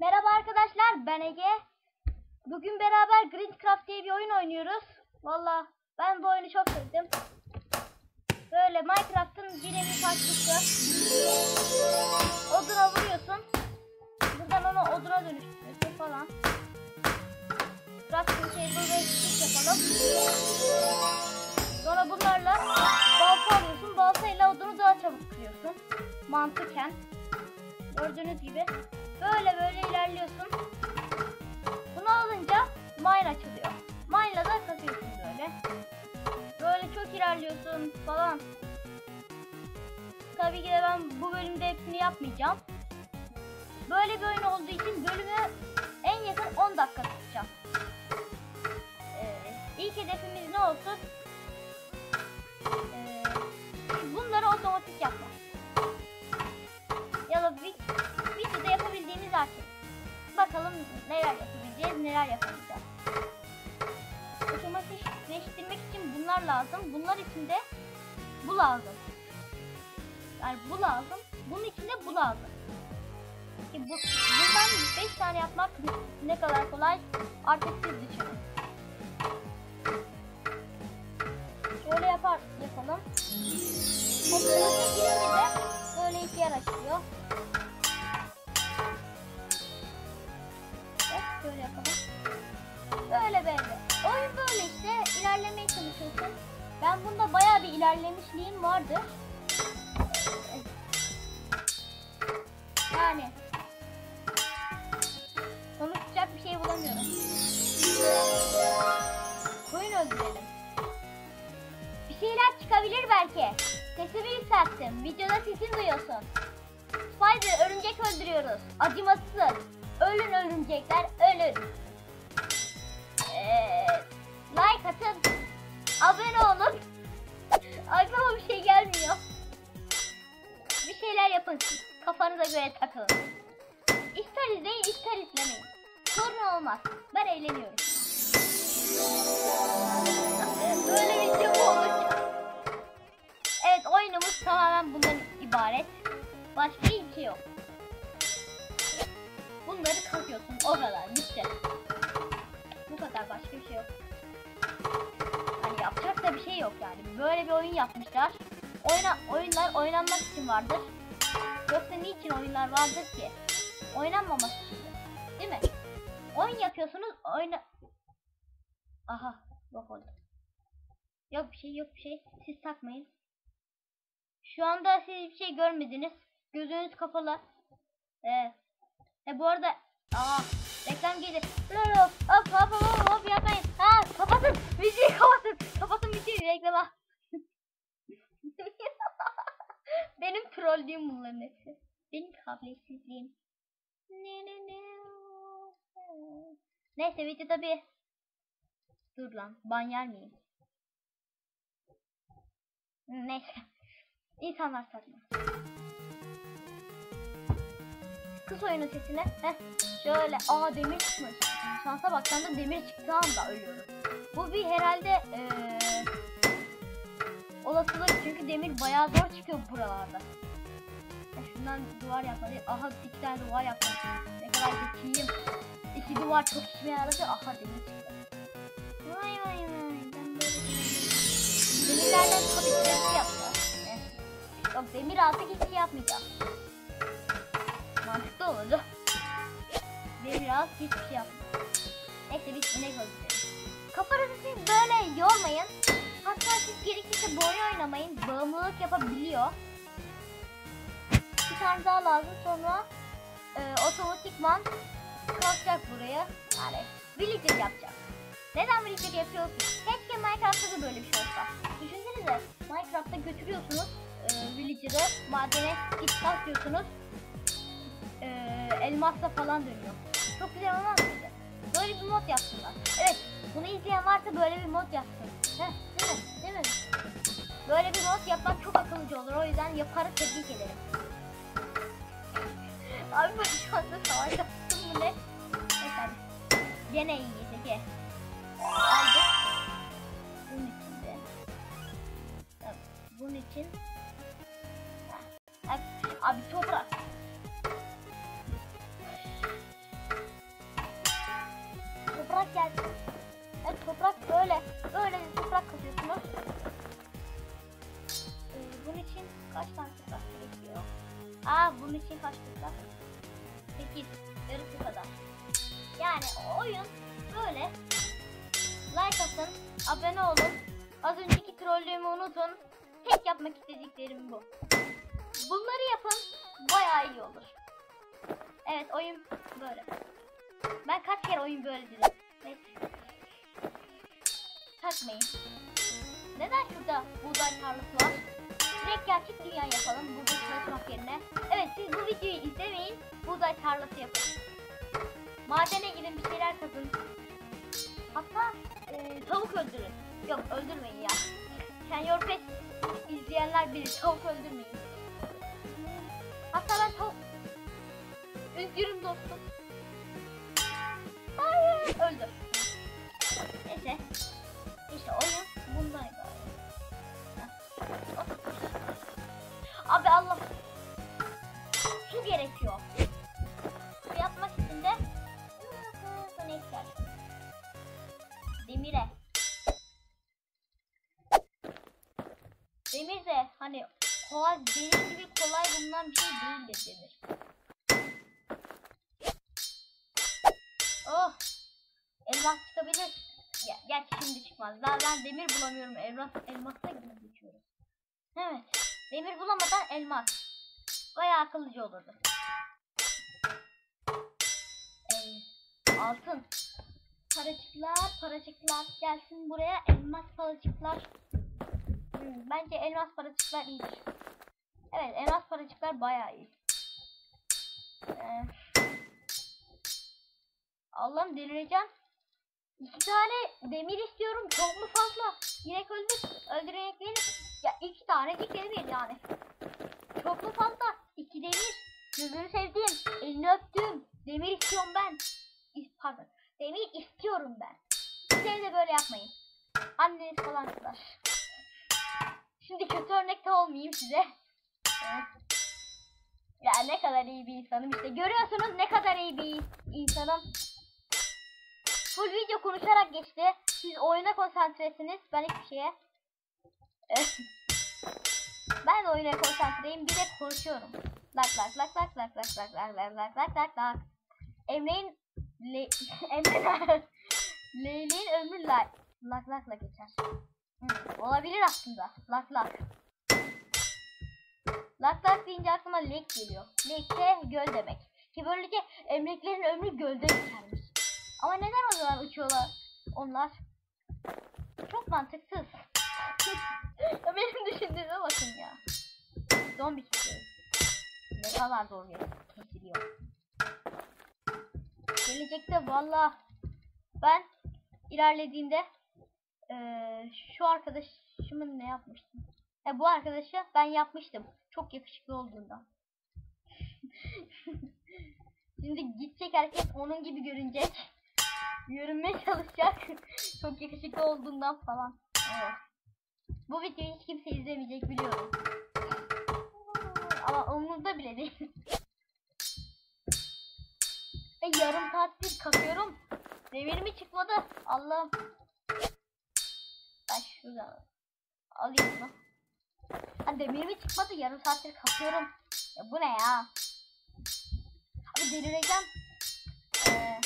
Merhaba arkadaşlar ben Ege. Bugün beraber Grindcraft diye bir oyun oynuyoruz. Valla ben bu oyunu çok sevdim. Böyle Minecraft'ın bir nevi farklısı. Oduna vuruyorsun. Buradan onu oduna dönüştürüyorsun falan. Crafting table ve stick yapalım. Sonra bunlarla balta alıyorsun. Baltayla odunu daha çabuk kırıyorsun. Mantıken. Gördüğünüz gibi böyle böyle ilerliyorsun. Bunu alınca mine açılıyor. Mine'la da kazıyorsun böyle. Böyle çok ilerliyorsun falan. Tabii ki de ben bu bölümde hepsini yapmayacağım. Böyle bir oyun olduğu için bölümü en yakın 10 dakika tutacağım. Ee, ilk hedefimiz ne olsun? Ee, bunları otomatik yapmak. Ya da bir videoda yapabildiğimiz artık. Bakalım neler yapabileceğiz, neler yapamayacağız. Otomatikleştirmek için bunlar lazım. Bunlar için de bu lazım. Yani bu lazım. Bunun için de bu lazım. Ki bu, bundan 5 tane yapmak ne kadar kolay artık siz düşünün. Şöyle yapar, yapalım. Girince de böyle iki yer açılıyor. Ben bunda bayağı bir ilerlemişliğim vardır. Yani konuşacak bir şey bulamıyorum. Koyun öldürelim. Bir şeyler çıkabilir belki. Sesimi yükselttim. Videoda sesini duyuyorsun. Spider örümcek öldürüyoruz. Acımasız. Ölün örümcekler ölün. Ee, like atın. Abone olun. Aklıma bir şey gelmiyor. Bir şeyler yapın. Kafanıza göre takılın. İster izleyin ister izlemeyin. Sorun olmaz. Ben eğleniyorum. Böyle video mu olur? Evet oyunumuz tamamen bundan ibaret. Başka hiçbir şey yok. Bunları kazıyorsun o kadar bitti. Bu kadar başka bir şey yok. Şey yok yani. Böyle bir oyun yapmışlar. Oyna, oyunlar oynanmak için vardır. Yoksa niçin oyunlar vardır ki? Oynanmaması için. Değil mi? Oyun yapıyorsunuz oyna... Aha yok oldu. Yok bir şey yok bir şey. Siz takmayın. Şu anda siz bir şey görmediniz. Gözünüz kapalı. Evet. E bu arada aa Bunların hepsi. Benim kabiliyetsizliğim. Ne ne ne. Neyse videoda bir Dur lan ban yer miyim? Neyse. İnsanlar saçma. Kız oyunu sesine. Heh. Şöyle aa demir çıkmış. Şansa bak da demir çıktığı anda ölüyorum. Bu bir herhalde ee, olasılık çünkü demir bayağı zor çıkıyor buralarda. Ya şundan duvar yapmalıyım. Aha iki tane duvar yapmalıyım. Ne kadar zekiyim. İki duvar çok işime yaradı. Aha demir çıktı. Vay vay vay. Demirlerden tabii ki de yapacağız. Eh. Yok demir altı hiçbir yapmayacağım. Mantıklı olurdu. Demir altı hiçbir şey yapmayacağım. Neyse biz inek öldürelim. Kafanızı siz böyle yormayın. Hatta siz gerekirse bu oyunu oynamayın. Bağımlılık yapabiliyor. Bir tane daha lazım sonra e, otomatikman kalkacak buraya. Yani villager yapacak. Neden villager yapıyorsun? Keşke Minecraft'ta da böyle bir şey olsa. Düşünsenize Minecraft'ta götürüyorsunuz e, villager'ı madene git kalkıyorsunuz. E, elmasla falan dönüyor. Çok güzel olmaz mıydı? Böyle bir mod yapsınlar. Evet bunu izleyen varsa böyle bir mod yapsın. Heh, değil mi? Değil mi? Böyle bir mod yapmak çok akıllıca olur. O yüzden yaparı tebrik ederim. Abi ben şu anda savaş yaptım bu ne? Neyse arkadaşlar. 8. Yarısı kadar. Yani oyun böyle. Like atın, abone olun. Az önceki trollüğümü unutun. Tek yapmak istediklerim bu. Bunları yapın, bayağı iyi olur. Evet, oyun böyle. Ben kaç kere oyun böyle dedim. Neyse. Takmayın. Neden şurada buğday siz bu videoyu izlemeyin. Buğday tarlası yapın. Madene gidin bir şeyler kazın. Hatta e, tavuk öldürün. Yok öldürmeyin ya. Sen Your Pet izleyenler bilir tavuk öldürmeyin. Hatta ben tavuk... Üzgünüm dostum. Hayır öldür. Neyse. Kolay benim gibi kolay bulunan bir şey değildir demir. Oh. Elmas çıkabilir. Ya, gerçi şimdi çıkmaz. Daha ben demir bulamıyorum. Elmas, elmasla gibi geçiyoruz. Evet. Demir bulamadan elmas. Bayağı akıllıca olurdu. Ee, altın. Paracıklar, paracıklar gelsin buraya. Elmas paracıklar. Hmm, bence elmas paracıklar iyidir. Evet, elmas paracıklar bayağı iyi. Ee, Allah'ım delireceğim. İki tane demir istiyorum. Çok mu fazla? İnek öldür. Öldüren beni. Ya iki tane iki demir yani. Çok mu fazla? İki demir. Gözünü sevdiğim. Elini öptüm. Demir istiyorum ben. Pardon. Demir istiyorum ben. Siz de böyle yapmayın. Anneniz falan kızar. Şimdi kötü örnekte olmayayım size. Ya ne kadar iyi bir insanım işte. Görüyorsunuz ne kadar iyi bir insanım. Full video konuşarak geçti. Siz oyuna konsantresiniz. Ben hiçbir şeye. ben de oyuna konsantreyim. Bir de konuşuyorum. Lak lak lak lak lak lak lak lak lak lak lak lak lak. Emre'nin Le Emre Leyli'nin ömrü lak lak lakla geçer. Hmm, olabilir aslında. Lak lak. Lak lak deyince aklıma lek geliyor. Lek de göl demek. Ki böylece emreklerin ömrü gölde geçermiş. Ama neden o zaman uçuyorlar onlar? Çok mantıksız. Benim düşündüğüme bakın ya. Zombi kesiyoruz. Ne kadar zor kesiliyor. Gelecekte valla ben ilerlediğimde eee, şu arkadaşımın ne yapmıştım? E, bu arkadaşı ben yapmıştım. Çok yakışıklı olduğundan. Şimdi gidecek herkes onun gibi görünecek. Görünmeye çalışacak. Çok yakışıklı olduğundan falan. Oh. Bu videoyu hiç kimse izlemeyecek biliyorum. Ama umurumda bile değil. Ve yarım saattir kapıyorum. Demir mi çıkmadı? Allah'ım. Ben şuradan alayım bunu. Ha, demir mi çıkmadı? Yarım saattir kapıyorum. Ya bu ne ya? Abi delireceğim. Ee,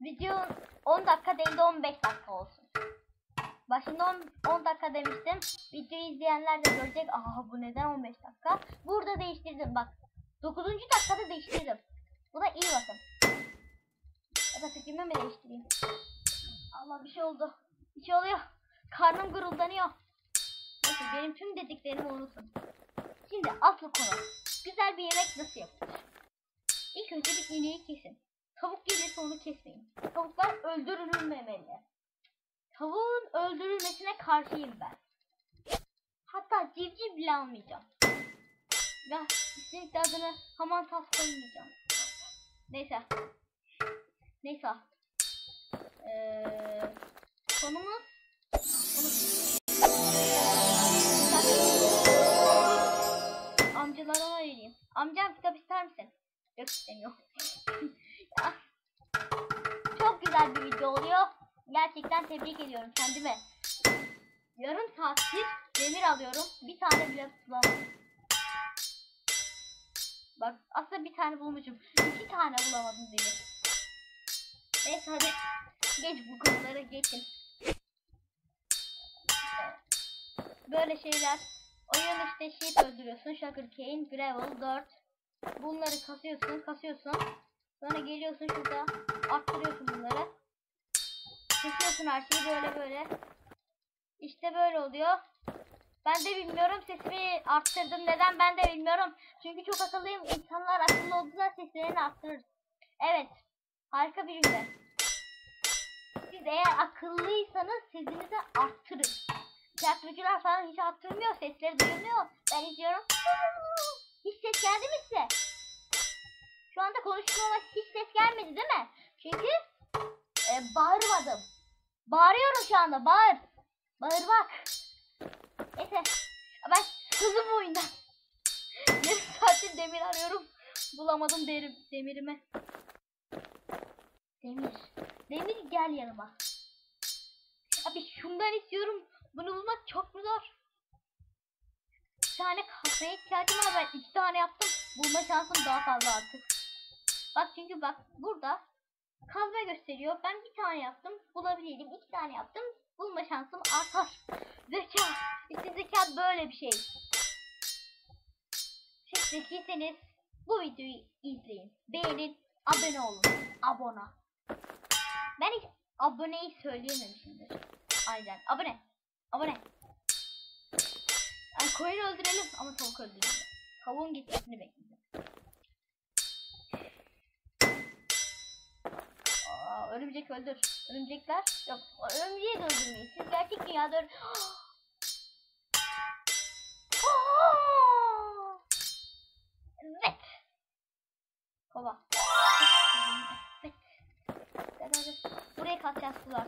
video 10 dakika değil de 15 dakika olsun. Başında 10, 10 dakika demiştim. Videoyu izleyenler de görecek. Aha bu neden 15 dakika? Burada değiştirdim bak. 9. dakikada değiştirdim. Bu da iyi bakın. Ya da fikrimi mi değiştireyim? Allah bir şey oldu. Bir şey oluyor. Karnım guruldanıyor. Neyse benim tüm dediklerimi unutun. Şimdi asıl konu. Güzel bir yemek nasıl yapılır? İlk önce bir ineği kesin. Tavuk gelirse onu kesmeyin. Tavuklar öldürülmemeli. Tavuğun öldürülmesine karşıyım ben. Hatta civciv bile almayacağım. Ya kesinlikle adını Haman Tas koymayacağım. Neyse. Neyse. Ee, konumuz amcalara vereyim. Amcam kitap ister misin? Yok istemiyor. Ya, Çok güzel bir video oluyor. Gerçekten tebrik ediyorum kendime. Yarım saattir demir alıyorum. Bir tane bile bulamadım. Bak aslında bir tane bulmuşum. İki tane bulamadım diye. Neyse hadi. Geç bu konuları geçin. Böyle şeyler. Oyun işte sheep öldürüyorsun. Sugar cane, gravel, dirt. Bunları kasıyorsun, kasıyorsun. Sonra geliyorsun şurada arttırıyorsun bunları. Kesiyorsun her şeyi böyle böyle. İşte böyle oluyor. Ben de bilmiyorum sesimi arttırdım. Neden ben de bilmiyorum. Çünkü çok akıllıyım. İnsanlar akıllı olduğunda seslerini arttırır. Evet. Harika bir cümle. Siz eğer akıllıysanız sesinizi arttırın. Tiyatrocular falan hiç arttırmıyor. Sesleri duyulmuyor. Ben izliyorum. Hiç ses geldi mi size? Şu anda konuştuğuma hiç ses gelmedi değil mi? Çünkü e, bağırmadım. Bağırıyorum şu anda. Bağır. Bağır bak. Neyse. Ben hızlı bu oyundan. Yarım saattir demir arıyorum. Bulamadım derim, demirimi. Demir. Demir gel yanıma. Abi şundan istiyorum. Bunu bulmak çok mu zor? Bir tane kazmaya ihtiyacım var. Ben iki tane yaptım. Bulma şansım daha fazla artık. Bak çünkü bak burada kazma gösteriyor. Ben bir tane yaptım. Bulabilirim. İki tane yaptım. Bulma şansım artar. Zeka. İşte zeka böyle bir şey. Siz zekiyseniz bu videoyu izleyin. Beğenin. Abone olun. Abone. Ben hiç aboneyi söyleyememişimdir. Aynen. Abone. Abone. Yani koyun öldürelim ama tavuk öldürelim. Tavuğun gitmesini bekleyeceğim. Aa, örümcek öldür. Örümcekler yok. Örümceği de öldürmeyin. Siz gerçek dünyada öl-! Evet. Kova. Evet. Buraya kalkacağız sular.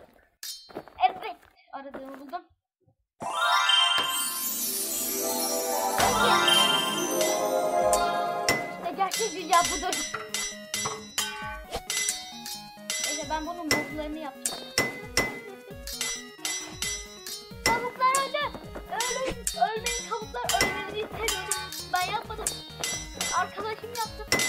Evet. Aradığımı buldum. Ben bunun modlarını yapacağım. Tavuklar öldü. Ölün, ölmeyin tavuklar ölmenizi istemiyorum. Ben yapmadım. Arkadaşım yaptı.